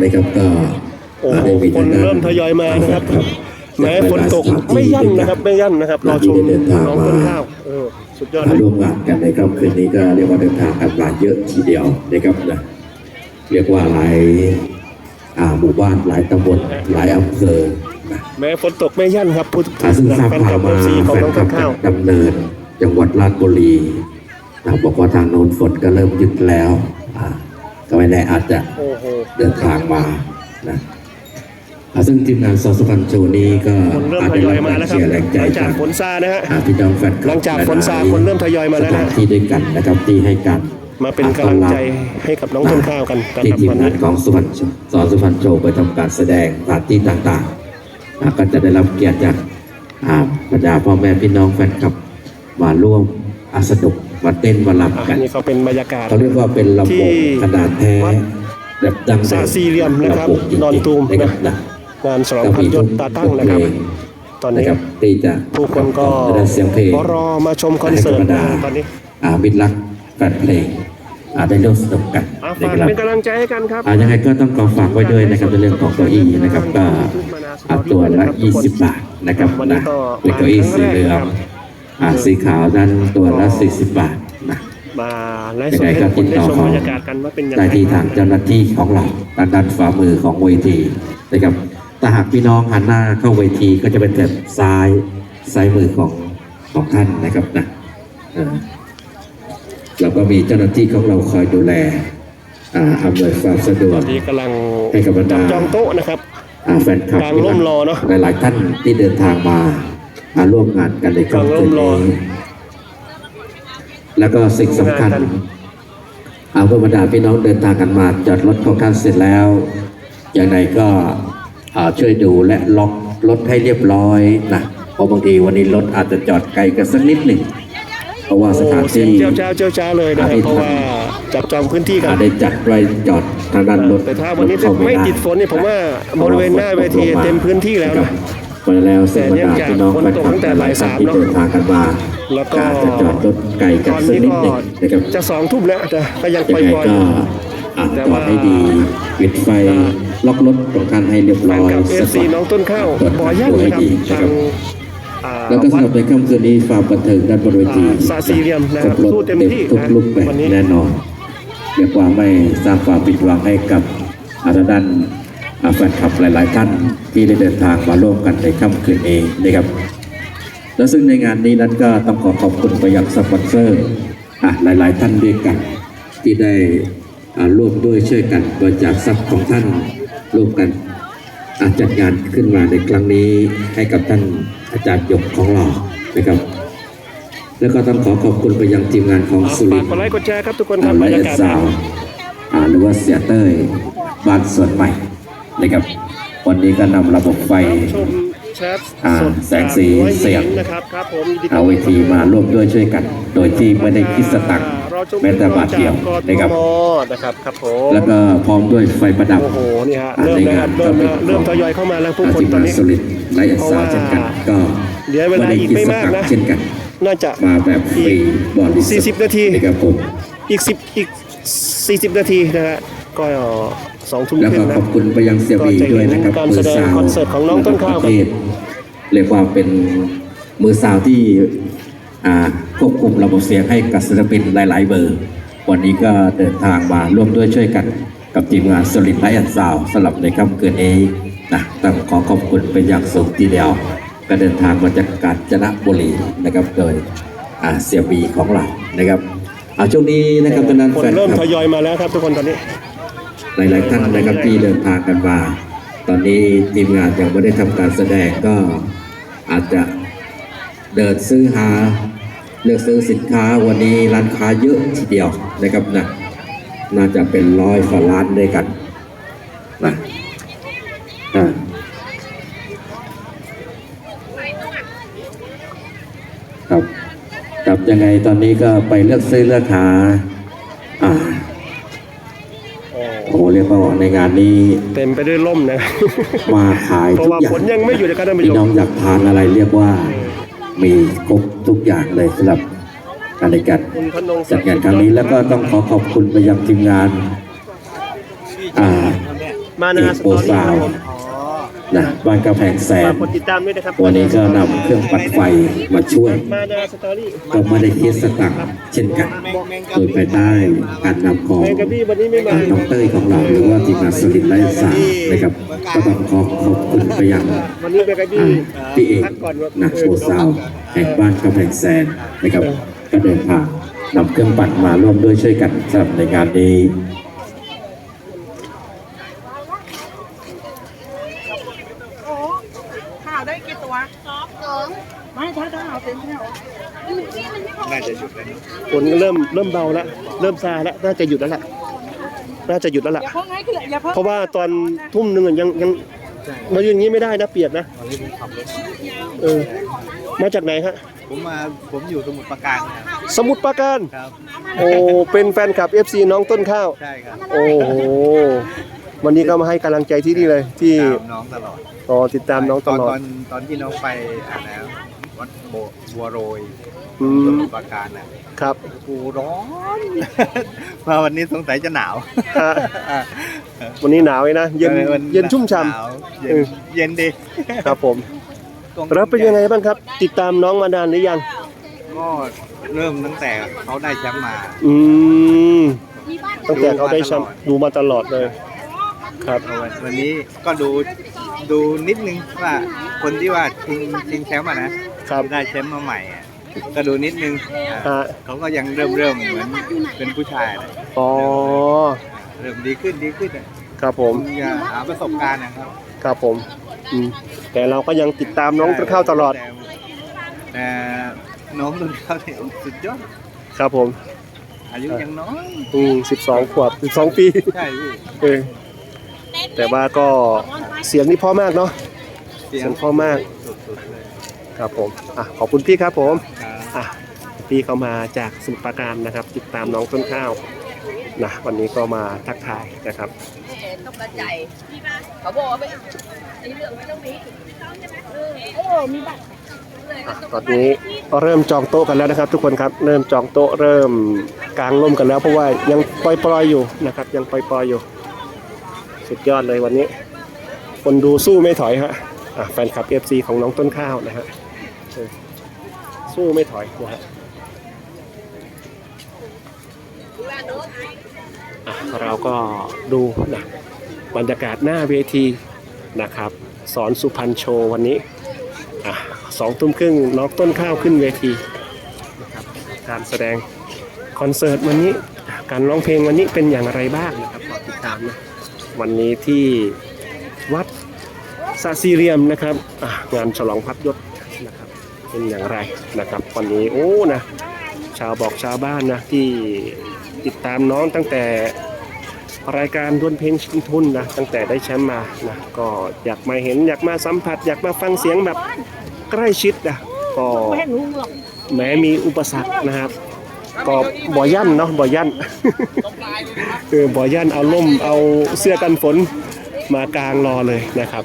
นะครับก็โอ้โหได้มีคนทางด้าเริ่มทยอยมานะครับครับแม้ฝนตกไม่ยั่นนะครับ ไม่ยั่นนะครับรอชมที่ได้เดินทางน้องมาต้นข้าวเออสุดยอดเลมายร่วมงานกันในค่ำคืนนี้ก็เรียกว่าเดินทางกันมาเยอะทีเดียวนะครับนะเรียกว่าหลายอ่าหมู่บ้านหลายตำบลหลายอำเภอนะแม้ฝนตกไม่ยั่นครับพูดอ่าซึ่งทราบแฟนคข่าลัวบเอมาฟซีของแฟนน้องคลัต้บนข้าวดำเนิน จังหวัดราชบุรีนะบอกว่าทางโน้นฝนก็เริ่มหยุดแล้วอ่า ก็ไม่แน่อาจจะโอ้โหเดินทางมานะอ่าซึ่งทีมงานซอสฟันโชว์นี้ก็คนเริ่มอาจทได้ยอรัยบมาการแล้วครับเชียร์แรงใจหลังจาจากกฝนซานะฮะอ่าพี่น้องแฟนคลับหลังจากฝนซาคนเริ่มทยอยมาแล้วนะสถานที่ด้วยกันนะครับที่ให้การมาเป็นกำลังใจให้กับน้องต้นข้าวกันนะที่ครับทีมวันงานี้นของสุพรรณสอนสุพรรณโชว์ไปทำการแสดงสถานที่ต่างๆอ่าก็จะได้รับเกียรติจากอ่าบรรดาพ่อแม่พี่น้องแฟนคลับมาร่วมอาสนุก มาเต้นมาลำกัอันนนี้ก็เป็นบรรยากาศเขาเรียกว่าเป็นลำโพงที่ขนาดแท้วัดแบบดังเดิสามสี่เหลี่ยมนะครับลำโพงจริงๆดอนตูมนะครับนะงานสรองพันยศตาตั้งนะครับ ตอนนะนี้ครับที่จะผู้คนก็ได้เสียงเพลงรอมาชมคอนเสิร์ตให้กับบรรดานะตอนนี้อ่ามิตรรักแฟนเพลงอ่าได้ร่วมสนุกกันอะนะฝากครับเป็นกำลังใจให้กันครับอ่ายังไงก็ต้องขอฝากไว้ด้วยนะครับในเรื่องของเก้าอี้นะครับก็อ่าตัวละ 20 บาทนะครับวันนี้นะก็เป็นเก้าอี้สีเหลือง อ่าสีขาวนั้นตัวละ40บาทนะมาไลฟ์สดให้ทุกคนได้ชมบรรยากาศกันว่าเป็นยังไงได้ที่ทางเจ้าหน้าที่ของเราทางด้านฝ่ามือของเวทีนะครับแต่หากพี่น้องหันหน้าเข้าเวทีก็จะเป็นแบบซ้ายซ้ายมือของของท่านนะครับนะเออเราก็มีเจ้าหน้าที่ของเราคอยดูแลอ่าอำนวยความสะดวตกอนนี้กำลังให้กับบรรดาจองโต๊ะนะครับอ่าแฟนคลับกลางร่มรอเนอะหลายๆท่านที่เดินทางมา มาร่วมงานกันในค่ำคืนกลางร่มรอนี้แล้วก็สิ่งสำคัญงานกันเอาเพื่อบรรดาพี่น้องเดินทางกันมาจอดรถของท่านเสร็จแล้ว อย่างไรก็อ่าช่วยดูและล็อกรถให้เรียบร้อยนะเพราะบางทีวันนี้รถอาจจะจอดไกลกันสักนิดหนึ่งเพราะว่าสโอ้ถานเสียงที่เจ้าเจ้าเจ้าเจ้าเลยนะครับอ่าเพราะว่าจับจองพื้นที่กันอ่าได้จัดไว้จอดทางด้านรถแต่ถ้าวันนี้รถเข้าไม่ด้ติดฝนเนี่ยผมว่าบริเวณหน้าเวทีเต็มพื้นที่แล้วนะ ไปแล้วเสร็จบรรดาพี่น้องแต่เนื่องจากฝนตกตั้งแต่บ่ายสามที่เนอะเดินทางกันมาแล้วก็อาจจะจอดรถไกลกันตอนสักนี้นิดก็หนึ่งนะครับจะสองทุ่มแล้วแต่ก็ยังยังปล่ไงอยก็อะแต่จอว่าดให้ดีปิดไฟล็อกรถของท่านให้เรียบๆแฟร้นอยกับเอฟซีสักน้องต้นข้าวตรวจบ่อยั่นดูให้นะครับดีนะทาครังบอ่าแล้วก็วัสำดหรับในค่ำคืนนี้ความบันเทิงด้านบนเวทีอ่าซาซีเรียมนะครับครบสู้เต็มที่ทุกนะรูปแบบวันนี้แน่นอนเรียกว่าไม่สร้างความผิดหวังให้กับอาด้านอ่า แฟนคลับหลาย ๆ ท่านที่ได้เดินทางมาร่วมกันในค่ำคืนนี้นะครับ และซึ่งในงานนี้นั้นก็ต้องขอขอบคุณไปยังสปอนเซอร์อะหลาย ๆ ท่านด้วยกัน ที่ได้อ่าร่วมด้วยช่วยกันบริจาคทรัพย์ของท่านร่วมกันอะจัดงานขึ้นมาในครั้งนี้ให้กับท่านอาจารย์หยกของเรานะครับ แล้วก็ต้องขอขอบคุณไปยังทีมงานของอ่าสุริฝากนทร์กดไลค์กดแชร์ครับทุกคนคอ่ารับบรและรเอยากาศสาวอ่าหรือว่าเสียเต้ยบ้านสวนใหม่ นะครับ วันนี้ก็นำระบบไฟชมแชทอ่าสดแสงสีจากร้อเสียงหญินะครับครับผมยินดีเอาเวทีมาร่วมด้วยช่วยกัน โดยที่ไม่ได้คิดสตังค์รอชแม้แต่บาทเดียวจากนะครับกทมนะครับครับผมแล้วก็พร้อมด้วยไฟประดับโอ้โหนี่ฮะอ่าเริ่มในแล้วงาคนรับเริ่มก็แล้วเป็นเริ่มของทยอยเข้ามาแล้วผู้คนทีมตอนงานนี้สุรินทร์และเอสซาวด์เช่นกันก็เหลือเวลาไม่ได้อีกคิดไม่สมากตังนะค์เช่นกัน น่าจะมาแบบฟรีบริสุทธิ์40นาทีนะครับผมอีกสิบอีกสี่สิบนาทีนะฮะก็ สองทุ่มแล้วครึ่ก็งนะขอบคุณไปยังเสียบีด้วยนะครับการแสดงคอนเสิร์ตของน้องต้นข้าวระดับประเทศเรียกว่าเป็นมือสาวที่อ่าควบคุมระบบเสียงให้กับศิลปินหลาย ๆ เบอร์ วันนี้ก็เดินทางมาร่วมด้วยช่วยกันกับทีมงานสลิดไลท์แอนซาวสำหรับในค่ำคืนนี้นะต้องขอขอบคุณเป็นอย่างสูงทีเดียวก็เดินทางมาจากกาญจนบุรีนะครับโดยอ่าเสียบีของเรานะครับเอาช่วงนี้นะครับตอนนั้นคนแฟนเริ่มคลับทยอยมาแล้วครับทุกคนตอนนี้ หลาย ๆ ท่านนะครับที่เดินทางกันมา ตอนนี้ทีมงานยังไม่ได้ทำการแสดงก็อาจจะเดินซื้อหาเลือกซื้อสินค้าวันนี้ร้านค้าเยอะทีเดียวนะครับนะน่าจะเป็นร้อยฝ่าร้านด้วยกันนะอ่าครับครับยังไงตอนนี้ก็ไปเลือกซื้อเลือกหาอ่า กว่าในงานนี้เต็มไปด้วยล่มนะมาขายเพราะทุกว่าอย่างฝนยังไม่หยุดนะครับท่านผู้ชมพี่น้องอยากทานอะไรเรียกว่า มีครบทุกอย่างเลยสำหรับการในการคุณพนงศัจักดดิ์งานครั้งนี้แล้วก็ต้องขอขอบคุณไปยังทีมงาน อ่ามานาสตอรี่ครับผม นะบ้านกำแพงแสฝานกกดติดตามด้วยนะครับ วันนี้ก็นำเครื่องปั่นไฟมาช่วย มานาสตอรี่ก็ไม่ได้คิดสตังค์เช่นกัน โดยภายใต้การนำของแมงกะบี้วันนี้ไม่มาน้องเต้ยของเราหรือว่าทีมงานสลิดไลฟ์สารนะครับก็ต้องขอขอบคุณไปยังวันนี้แมงกะบี้อ่าพี่เอกพักก่อนว่านะโอซาวแห่งบ้านกำแพงแสนนะครับก็เดินทางนำเครื่องปั่นมาร่วมด้วยช่วยกันสำหรับในงานนี้ โอ้ข่าวได้กี่ตัวสองสองไม่ถ้าถ้าเอาเต็มแถว ฝนก็เริ่มเริ่มเบาแล้วเริ่มซาแล้วน่าจะหยุดแล้วล่ะน่าจะหยุดแล้วล่ะ อย่าเพิ่งให้เกลืออย่าเพิ่งเพราะว่าตอนทุ่มหนึ่งอะยังยังมายืนอย่างนี้ไม่ได้นะเปียกนะเออมาจากไหนฮะ ผมมาผมอยู่สมุทรปราการครับสมุทรปราการ ครับโอ้เป็นแฟนคลับ FC น้องต้นข้าว ใช่ครับโอ้โหวันนี้ก็มาให้กำลังใจที่นี่เลย ที่ตามน้องตลอดรอติดตามน้องตลอตดอนตอนที่น้องไปอ่าแล้ววัดโบ บัวโรยอืสมมุทรปราการน่ะครับโอ้ร้อน มาวันนี้สงสัยจะหนาวฮะวันนี้หนาวเลยนะ เย็นวัเย็นชุ่มฉ่หนาวเย็เอนอเย็นดีำครับผมแล้วเป็นยังไงบ้างครับ ติดตามน้องมานานหรือยัง ก็เริ่มตั้งแต่เขาได้แชมป์มา อืมตั้งแต่เขาได้แชมป์ดูมาตลอดเลยครับเอาวันวันนี้ก็ดูดูนิดนึงว่าคนที่ว่าชิงชิงแชมป์อะนะ ครับได้แชมป์มาใหม่อะก็ดูนิดนึงอ่าฮะเขาก็ยังเริ่มเริ่มเหมือนเป็นผู้ชายเลยอ๋อเริ่มดีขึ้นดีขึ้นอะครับผมอย่าหาประสบการณ์นะครับครับผมอืมแต่เราก็ยังติดตามน้องต้นข้าวตลอดแต่แต่น้องต้นข้าวเนี่ยสุดยอดครับผมอายุยังน้อยอืมสิบสองขวบสิบสองปีใช่พี่เออแต่ว่าก็เสียงนี่เพราะมากเนาะเสียเสีงยงเพราะมากสุดๆเลย ครับผมอะขอบคุณพี่ครับผมครับอะพี่เขามาจากสมุทรปราการนะครับ ติดตามน้องต้นข้าวนะวันนี้ก็มาทักทายนะครับต้องกระจายเขาบอกว่าไม่สีเหลืองไม่ต้องมีโอ้มีบัตรอะตอนนี้เริ่มจองโต๊ะกันแล้วนะครับ ทุกคนครับเริ่มจองโต๊ะเริ่มกางร่มกันแล้ว เพราะว่ายังปล่อยๆอยู่นะครับ ยังปล่อยๆอยู่ สุดยอดเลยวันนี้ คนดูสู้ไม่ถอยฮะอะแฟนคลับ FC ของน้องต้นข้าวนะฮะเออ สู้ไม่ถอยนะฮะอะเราก็ดูนะบรรยากาศหน้าเวทีนะครับ สอนสุพรรณโชว์วันนี้สองทุ่มครึ่งน้องต้นข้าวขึ้นเวทีนะครับการแสดงคอนเสิร์ตวันนี้การร้องเพลงวันนี้เป็นอย่างไรบ้างนะครับรอติดตามนะวันนี้ที่วัดซาซีเรียมนะครับงานฉลองพัดยศ เป็นอย่างไรนะครับวันนี้โอ้นะชาวบอกชาวบ้านนะที่ติดตามน้องตั้งแต่รายการดวลเพลงชิงทุนนะตั้งแต่ได้แชมป์มานะก็อยากมาเห็นอยากมาสัมผัส อยากมาฟังเสียงแบบใกล้ชิดนะก็ไม่ให้รู้หรอกแม้มีอุปสรรคนะครับ ก็บ่อยันเนาะบ่อยันเออบ่อยันเอาล่มเอาเสื้อกันฝนมากางรอเลยนะครับ